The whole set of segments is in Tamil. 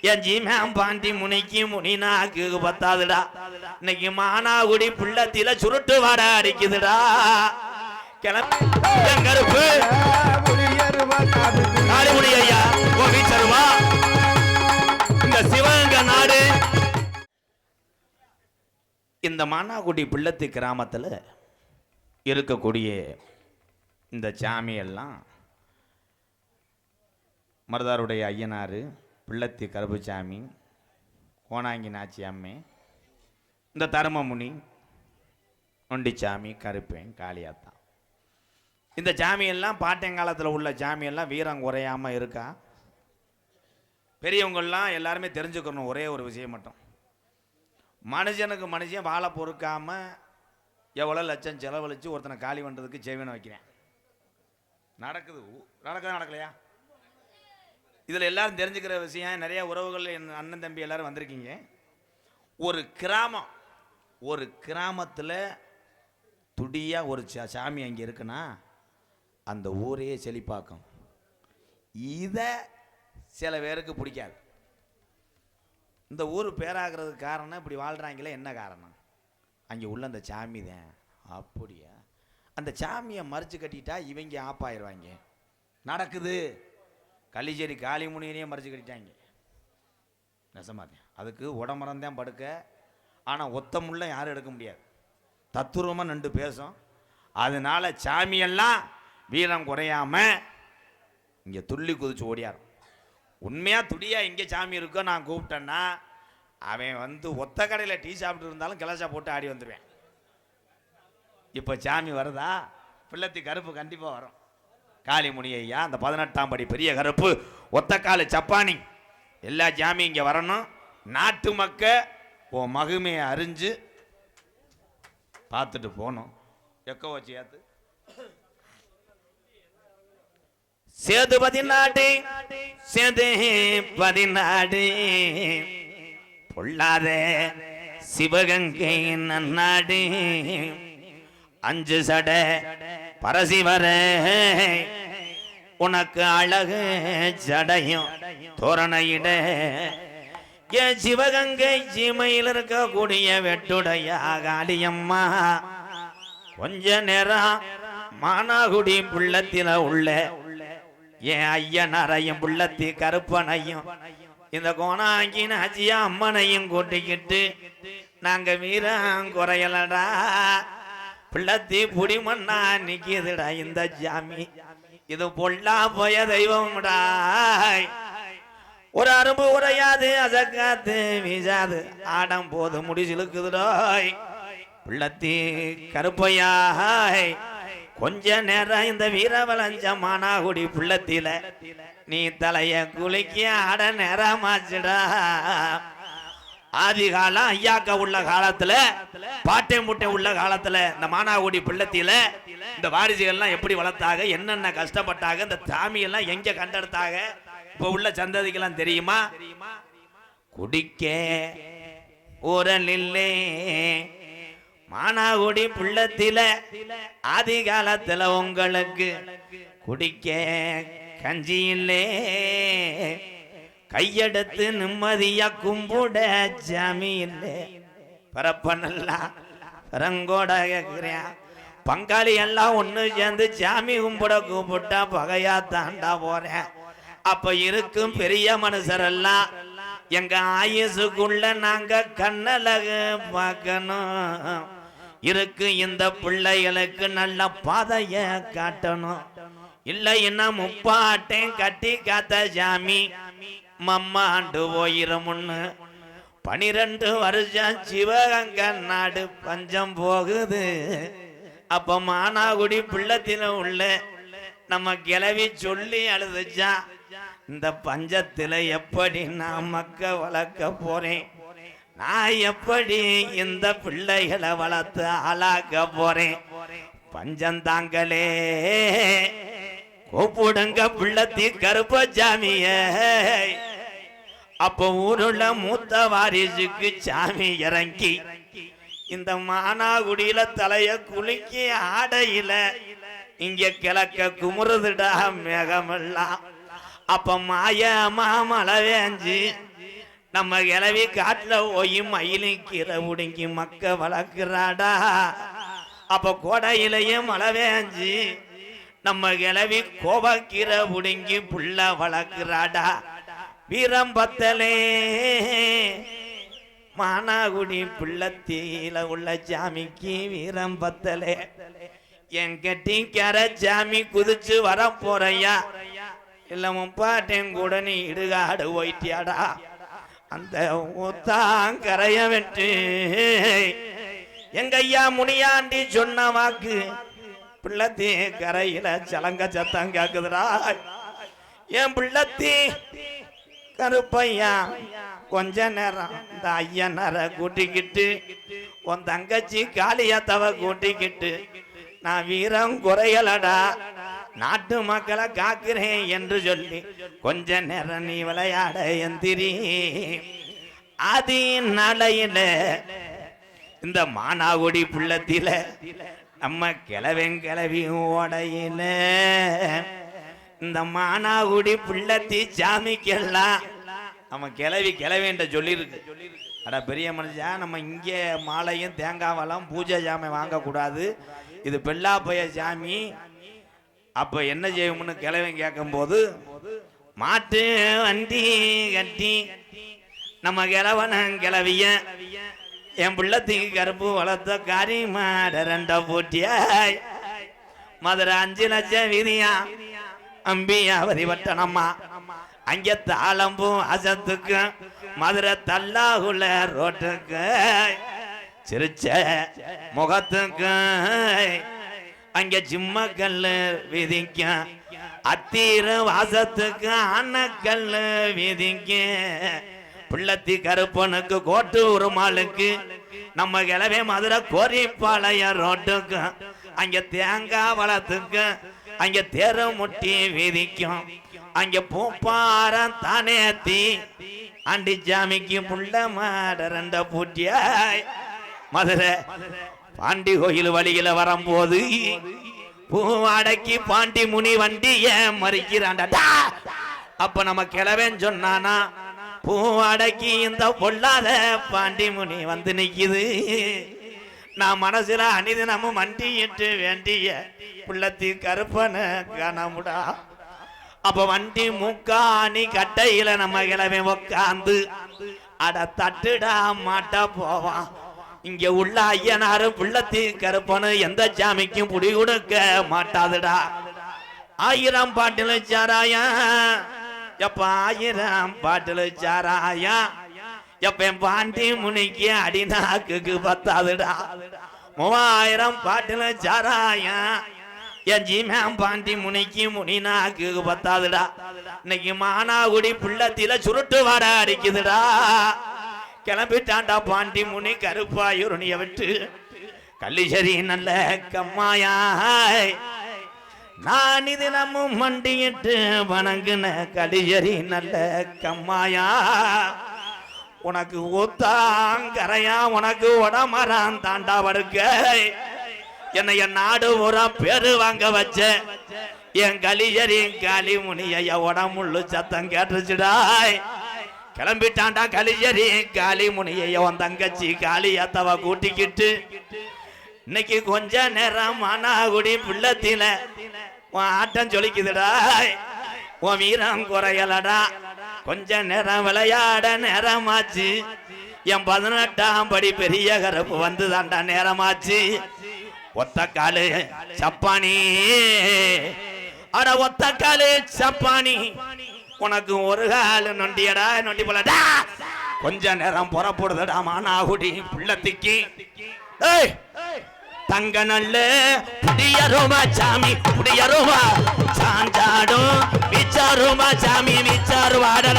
என் ஜீமேம் பாண்டி முனிக்கு முனினாக்கு பத்தாதுடா. இன்னைக்கு மானாகுடி புள்ளத்தில சுருட்டு வாட அடிக்குதுடா. கிளம்பு. என் கருப்பு. ஐயா கோபி சர்மா. இந்த சிவங்க நாடு. இந்த மானாகுடி பிள்ளத்து கிராமத்தில் இருக்கக்கூடிய இந்த சாமியெல்லாம் மருதாருடைய ஐயனார் பிள்ளத்தி கருப்புசாமி கோணாங்கி நாச்சி அம்மை இந்த தருமமுனி நொண்டிச்சாமி கருப்பேன் காளியாத்தான் இந்த சாமியெல்லாம் பாட்டியங்காலத்தில் உள்ள சாமியெல்லாம் வீரம் குறையாமல் இருக்கா? பெரியவங்கள்லாம் எல்லாருமே தெரிஞ்சுக்கணும் ஒரே ஒரு விஷயம் மட்டும். மனுஷனுக்கு மனுஷன் வாழை பொறுக்காமல் எவ்வளோ லட்சம் செலவழித்து ஒருத்தனை காலி பண்ணுறதுக்கு செவினை வைக்கிறேன். நடக்குது ஊ- நடக்குதா நடக்கலையா? இதில் எல்லாரும் தெரிஞ்சுக்கிற விஷயம் நிறைய உறவுகள் என் அண்ணன் தம்பி எல்லாரும் வந்திருக்கீங்க. ஒரு கிராமம் ஒரு கிராமத்தில் துடியாக ஒரு சா- சாமி அங்கே இருக்குன்னா அந்த ஊரையே செழிப்பாக்கும். இதை சில பேருக்கு பிடிக்காது. இந்த ஊர் பேராகிறதுக்கு காரணம் இப்படி வாழ்கிறாங்களே என்ன காரணம்? அங்கே உள்ள அந்த சாமி தான். அப்படியா? அந்த சாமியை மறைச்சு கட்டிட்டா இவங்க ஆப்பாயிருவாங்க. நடக்குது. கள்ளிச்சேரி காளிமுனியனையும் மறைச்சி கட்டிட்டாங்க. நெசமாதேன் அதுக்கு உடம்புறந்தான் படுக்க. ஆனால் ஒத்தமுள்ள யாரும் எடுக்க முடியாது. தத்துருவமாக நின்று பேசும். அதனால சாமியெல்லாம் வீரம் குறையாம இங்கே துள்ளி குதிச்சு ஓடியாரும். உண்மையாக துடியா இங்கே சாமி இருக்கோ நான் கூப்பிட்டேன்னா அவன் வந்து ஒத்த கடையில் டீ சாப்பிட்டு இருந்தாலும் கிளச்சா போட்டு ஆடி வந்துடுவேன் இப்போ சாமி வருதா? பிள்ளத்தி கருப்பு கண்டிப்பாக வரும். காளிமுனி ஐயா அந்த பதினெட்டாம் படி பெரிய கருப்பு ஒத்தக்கால சப்பானி. எல்லா ஜாமி இங்கே வரணும். நாட்டு மக்க உன் மகுமையை அறிஞ்சு பார்த்துட்டு போகணும். எக்கோ வச்சு ஏத்து. சேது பதினாடு சேது பதினாடு பொல்லாத சிவகங்கை நன்னாடு. அஞ்சு சட பரசிவர. உனக்கு அழகு ஜடையும். தோரணையிட. என் சிவகங்கை சீமையில் இருக்கக்கூடிய வெட்டுடைய காளியம்மா கொஞ்ச நேரம் மானாகுடி புள்ளத்தில உள்ள என் ஐயனாரையும் புள்ளத்தி கருப்பனையும் இந்த கோணாங்கின் அஜியா அம்மனையும் கூட்டிக்கிட்டு நாங்க வீரம் குறையலடா பிள்ளத்தி புடிமண்ணா நிக்கிதுடா இந்த ஜாமி. இது பொல்லா போய தெய்வம்டா. ஒரு அரும்பு உரையாது அசக்காத்து வீசாது. ஆடம் போது முடிச்சிலுக்குதுடாய் பிள்ளத்தி கருப்பையாய். கொஞ்ச நேரம் இந்த வீரவலஞ்ச மானாகுடி புள்ளத்தில நீ தலைய குளிக்க ஆட நேரமாச்சுடா. ஆதி காலம் ஐயாக்க உள்ள காலத்துல பாட்டை முட்டை உள்ள காலத்துல இந்த மானாகுடி பிள்ளத்தில இந்த வாரிசுகள்லாம் எப்படி வளர்த்தாங்க என்னென்ன கஷ்டப்பட்டாங்க இந்த சாமியெல்லாம் எல்லாம் எங்க கண்டெடுத்தாங்க இப்ப உள்ள சந்ததிக்கெல்லாம் தெரியுமா? குடிக்க உரலில்லே மானாகுடி புள்ளத்தில ஆதி காலத்துல உங்களுக்கு குடிக்க கஞ்சி இல்லே. கையெடுத்து நிம்மதியா கும்பிட சாமி இல்லே பரப்பனெல்லாம் பரங்கோட கேட்கிறேன் பங்காளி எல்லாம் ஒன்று சேர்ந்து சாமி கும்பிட கூப்பிட்டா பகையா தாண்டா போறேன். அப்ப இருக்கும் பெரிய மனுஷரெல்லாம் எங்க ஆயுசுக்குள்ள நாங்க கண்ணழகு பார்க்கணும். இருக்கு இந்த பிள்ளைகளுக்கு நல்ல பாதைய காட்டணும். இல்லை என்ன முப்பாட்டையும் கட்டி காத்த சாமி மம்மாண்டு போயிருமுன்னு பனிரெண்டு வருஷம் சிவகங்க நாடு பஞ்சம் போகுது. அப்ப மானாகுடி பிள்ளத்தில உள்ள நம்ம கிளவி சொல்லி அழுதுச்சா இந்த பஞ்சத்துல எப்படி நான் மக்க வளர்க்க போறேன்? நான் எப்படி இந்த பிள்ளைகளை வளர்த்து ஆளாக்க போறேன்? பஞ்சம் தாங்களே. கூப்பிடுங்க பிள்ளத்தி கருப்பசாமிய. அப்போ ஊருள்ள மூத்த வாரிசுக்கு சாமி இறங்கி இந்த மானாகுடியில தலைய குலுக்கி ஆடையில இங்க கிழக்க குமுறுதுடா மேகமெல்லாம் அப்ப மாய மாமலை வேஞ்சு நம்ம கிளவி காட்டுல போய் மயிலும் கீரை உடுங்கி மக்க வளர்க்குறாடா. அப்ப கோடையிலையும் மழை வேஞ்சு நம்ம கிளவி கோவக்கீரை உடுங்கி புள்ள வளர்க்குறாடா. வீரம் பத்தலே மானாகுடி பிள்ளத்தீல உள்ள சாமிக்கு வீரம் பத்தலே என் கட்டிக்கார சாமி குதிச்சு வர போறையா இல்ல முப்பாட்டையும் கூட நீ இடுகாடு போயிட்டியாடா. அந்த ஊத்தாங்கரைய வெட்டு எங்க ஐயா முனியாண்டி சொன்ன வாக்கு. பிள்ளத்தி கரையில சலங்க சத்தம் கேக்குதுடா. என் பிள்ளத்தி கருப்பையா? கொஞ்ச நேரம் இந்த ஐயனரை கூட்டிக்கிட்டு உன் தங்கச்சி காளியத்தவ கூட்டிக்கிட்டு நான் வீரம் குறையலடா நாட்டு மக்களை காக்கிறேன் என்று சொல்லி கொஞ்ச நேரம் நீ விளையாட எந்திரி. அதி நடையில இந்த மானாகுடி புள்ளத்தில நம்ம கிளவன் கிளவி ஓடையில இந்த மானாகுடி புள்ளத்தி சாமிக்கெல்லாம் நம்ம கிளவி கிளவின்ற சொல்லியிருக்கு. அட பெரிய மனுஷன் நம்ம இங்கே மாலையும் தேங்காவெல்லாம் பூஜை சாமி வாங்கக்கூடாது. இது பெல்லாப்பைய சாமி அப்போ என்ன செய்யும்னு கிழவன் கேட்கும்போது மாட்டு வண்டி கட்டி நம்ம கிழவன கிளவிய என் பிள்ளத்துக்கு கருப்பு வளர்த்த காரி மாட ரெண்ட போட்டியாய். மதுரை அஞ்சு லட்சம் வீதியா அம்பியாவதி வட்டணம்மா. அங்கே தாளம்பூ அசத்துக்கு மதுரை தல்லாகுல ரோட்டுக்கு சிரிச்ச முகத்துக்கு அங்க சிம்ம கல் விதிக்க அத்தீர வாசத்துக்கு அன்னக்கல்லு விதிக்க பிள்ளத்தி கருப்பனுக்கு கோட்டு உருமாளுக்கு நம்ம கிளவே மதுரை கோரிப்பாளையம் ரோட்டுக்கு அங்க தேங்காய் வளத்துக்கு அங்க தேர முட்டி விதிக்கும். அங்க பூப்பாரம் தானேத்தி அண்டி ஜாமிக்கு புள்ள மாட ரெண்ட பூட்டியாய். மதுரை பாண்டி கோயில் வழியில வரும்போது பூவாடைக்கு பாண்டி முனி ஏன் மறிக்கிறான்டா. டா! அப்ப நம்ம கிளவன் சொன்னானா பூவாடைக்கு இந்த பொல்லாத பாண்டி முனி வந்து நிக்குது. நான் மனசுல அனிதினமும் மண்டியிட்டு வேண்டிய புள்ளத்தி கருப்பன கனமுடா. அப்ப வண்டி முக்காணி கட்டையில நம்ம கிளம்பி உக்காந்து அட தட்டுடா மாட்டா போவான். இங்க உள்ள ஐயனாரும் புள்ளத்தி கருப்பனு எந்த சாமிக்கும் புடி கொடுக்க மாட்டாதுடா. ஆயிரம் பாட்டில் சாராயா எப்ப ஆயிரம் பாட்டில் சாராயா எப்ப என் பாண்டி முனிக்கு அடிநாக்குக்கு பத்தாதுடா. மூவாயிரம் பாட்டுல சாராயா என் ஜீமேம் பாண்டி முனிக்கு முனினாக்கு பத்தாதுடா. இன்னைக்கு மானாகுடி புள்ளத்தில சுருட்டு வாட அடிக்குதுடா. கிளம்பிட்டாண்டா பாண்டி முனி கருப்பாயுருணிய விட்டு. கள்ளிசரி நல்ல கம்மாயாய். நான் இது நம்ம மண்டியிட்டு வணங்குன கலிஜரி நல்ல கம்மாயா. உனக்கு ஊத்தாங்கரையா உனக்கு உடமரான் தாண்டா படுக்க. என்னை என் நாடு பூரா பேரு வாங்க வச்ச. என் கலிஜரின் காலி முனிய உடம்புள்ளு சத்தம் கேட்டுச்சுடாய் கிளம்பிட்டாண்டா கலிஜரி காளி முனிய உன் தங்கச்சி காளி அத்தவ கூட்டிக்கிட்டு. இன்னைக்கு கொஞ்ச நேரம் மனாகுடி பிள்ளத்தில உன் ஆட்டம் சொல்லிக்குதுடா உன் வீரம் குறையலடா. கொஞ்ச நேரம் விளையாட நேரமாச்சு. என் பதினெட்டாம் படி பெரிய கருப்பு வந்து தாண்டா நேரமாச்சு. ஒத்த காலு சப்பானி. அட ஒத்த காலு சப்பானி. உனக்கு ஒரு காலு நொண்டியடா நொண்டி போலடா கொஞ்ச நேரம் புறப்படுதடா மானாகுடி பிள்ளத்திக்கு. ஏய்! தங்க நல்ல புடியருமா சாமி புடியருமா. சாஞ்சாடும். விச்சாருமா சாமி விச்சாருவாடா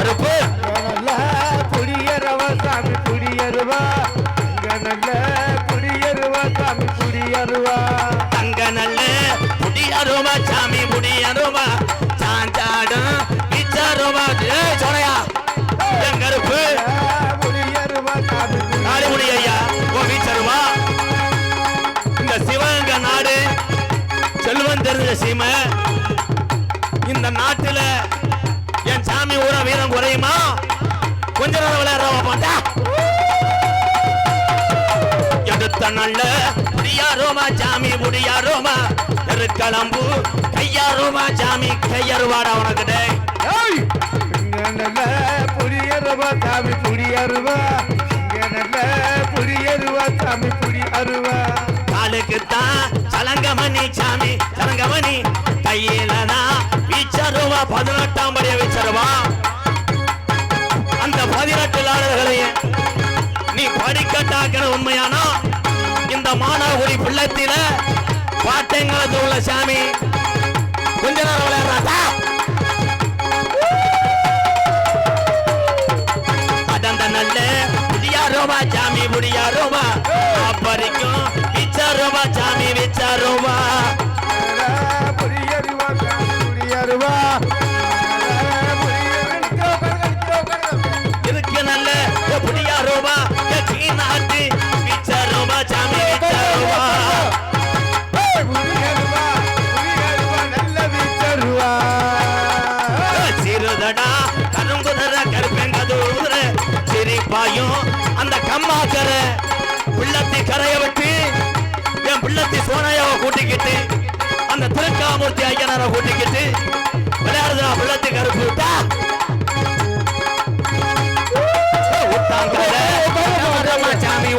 அருப்பு. நல்ல குடியரவா சாமி குடியருவா இங்க நல்ல குடியருவா சாமி குடியருவா தங்க நல்ல புடியருமா சாமி புடியருமா சாஞ்சாடும் விச்சாருமா ஏய் சோனையா. இந்த என் சாமி ஊற வீரம் குறையுமா? கொஞ்ச நேரம் விளையாட மாட்டா எடுத்த நல்ல புடியாரோமா சாமி புடியாரோமா நெருக்களம்பு கையாரோமா சாமி கையறுவாடா உனக்கு புரியருவா சாமி புரியருவா புரியருவா சாமி புரியருவா காலுக்கு தான் சலங்கமணி சாமி சலங்கமணி. கையில தான் இச்சருவா பதினெட்டாம் படிய வீச்சருவா அந்த பதினெட்டு நீ படிக்கட்டாக்கிற உண்மையானா? இந்த மானாகுடி பிள்ளத்தில பாட்டைங்களது உள்ள சாமி. கொஞ்ச நேரம் விளையாடுறாதா அடந்த நல்ல புடியா ரூபா சாமி புடியா ரூபா அப்பறிக்கும் விச்சா ரூபா சாமி விச்சா ரூபா மூர்த்தி ஐயனாரை கூட்டிக்கிட்டு விளையாடுதா பிள்ளத்து கருப்பு. விட்டா சாமி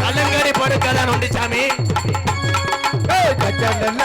கல்லங்கடி படுக்கதான் உண்டு சாமி. கச்சல்ல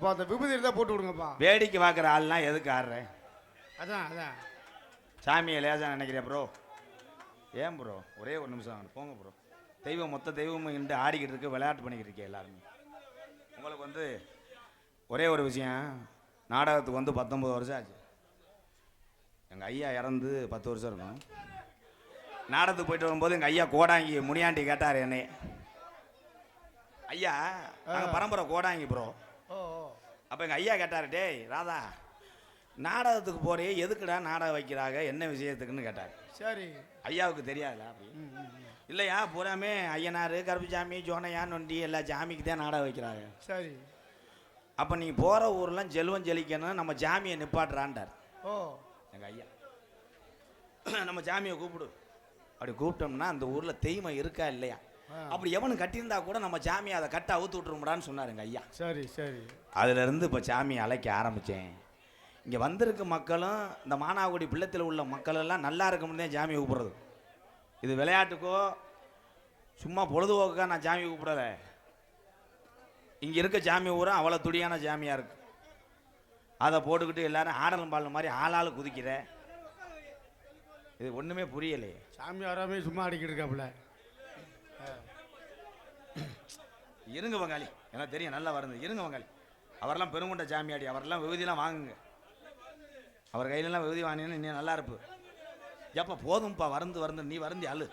அப்பா அந்த விபூதி இருந்தா போட்டு விடுங்கப்பா. வேடிக்கை பார்க்குற ஆள்லாம் எதுக்கு ஆடுறேன் அதான் அதான். சாமியை லேசா நினைக்கிறேன் ப்ரோ ஏன் ப்ரோ ஒரே ஒரு நிமிஷம் போங்க ப்ரோ தெய்வம் மொத்த தெய்வமும் இன்று ஆடிக்கிட்டு இருக்கு விளையாட்டு பண்ணிக்கிட்டு இருக்கே எல்லாருமே. உங்களுக்கு வந்து ஒரே ஒரு விஷயம். நாடகத்துக்கு வந்து பத்தொம்பது வருஷம் ஆச்சு. எங்கள் ஐயா இறந்து பத்து வருஷம் இருக்கும். நாடகத்துக்கு போயிட்டு வரும்போது எங்கள் ஐயா கோடாங்கி முனியாண்டி கேட்டார் என்னை. ஐயா நாங்கள் பரம்பரை கோடாங்கி ப்ரோ அப்போ எங்கள் ஐயா கேட்டார் டேய் ராதா நாடகத்துக்கு போறே எதுக்குடா நாடகம் வைக்கிறாங்க என்ன விஷயத்துக்குன்னு கேட்டார். சரி. ஐயாவுக்கு தெரியாதுல அப்படி. இல்லையா பூராமே ஐயனார் கருப்புசாமி ஜோனையா நொண்டி எல்லா சாமிக்கு தான் நாடகம் வைக்கிறாங்க. சரி. அப்போ நீ போகிற ஊர்லாம் செல்வம் ஜெலிக்கணும் நம்ம ஜாமியை நிப்பாட்டுறான்டார். ஓ. எங்கள் ஐயா. நம்ம ஜாமியை கூப்பிடு. அப்படி கூப்பிட்டோம்னா அந்த ஊரில் தெய்வம் இருக்கா இல்லையா. அப்படி எவனு கட்டியிருந்தா கூட நம்ம சாமியை அதை கட்ட அவுத்து விட்டுருமுடான்னு சொன்னார் எங்கள் ஐயா. சரி சரி. அதிலிருந்து இப்போ சாமியை அழைக்க ஆரம்பித்தேன் இங்கே வந்திருக்க மக்களும் இந்த மானாகுடி பிள்ளத்தில் உள்ள மக்கள் எல்லாம் நல்லா இருக்கும்னு தான் சாமி கூப்பிட்றது. இது விளையாட்டுக்கோ சும்மா பொழுதுபோக்கா நான் சாமி கூப்பிடல. இங்கே இருக்க சாமி ஊரா அவ்வளோ துடியான சாமியாக இருக்கு. அதை போட்டுக்கிட்டு எல்லாரும் ஆடலும் பாடலும் மாதிரி ஆளாள் குதிக்கிற. இது ஒன்றுமே புரியலையே. சாமி வராமே சும்மா அடிக்கிட்டு இருக்காப்புல. இருங்க பங்காளி எனக்கு தெரியும் நல்லா வருது இருங்க பங்காளி அவரெல்லாம் பெருங்குண்ட சாமியாடி அவரெல்லாம் விபூதிலாம் வாங்குங்க. அவர் கையிலலாம் விபூதி வாங்கினீங்கன்னா இன்னும் நல்லா இருப்பு. எப்போ போதும்ப்பா வருந்து வருந்து நீ வருந்தி அழு.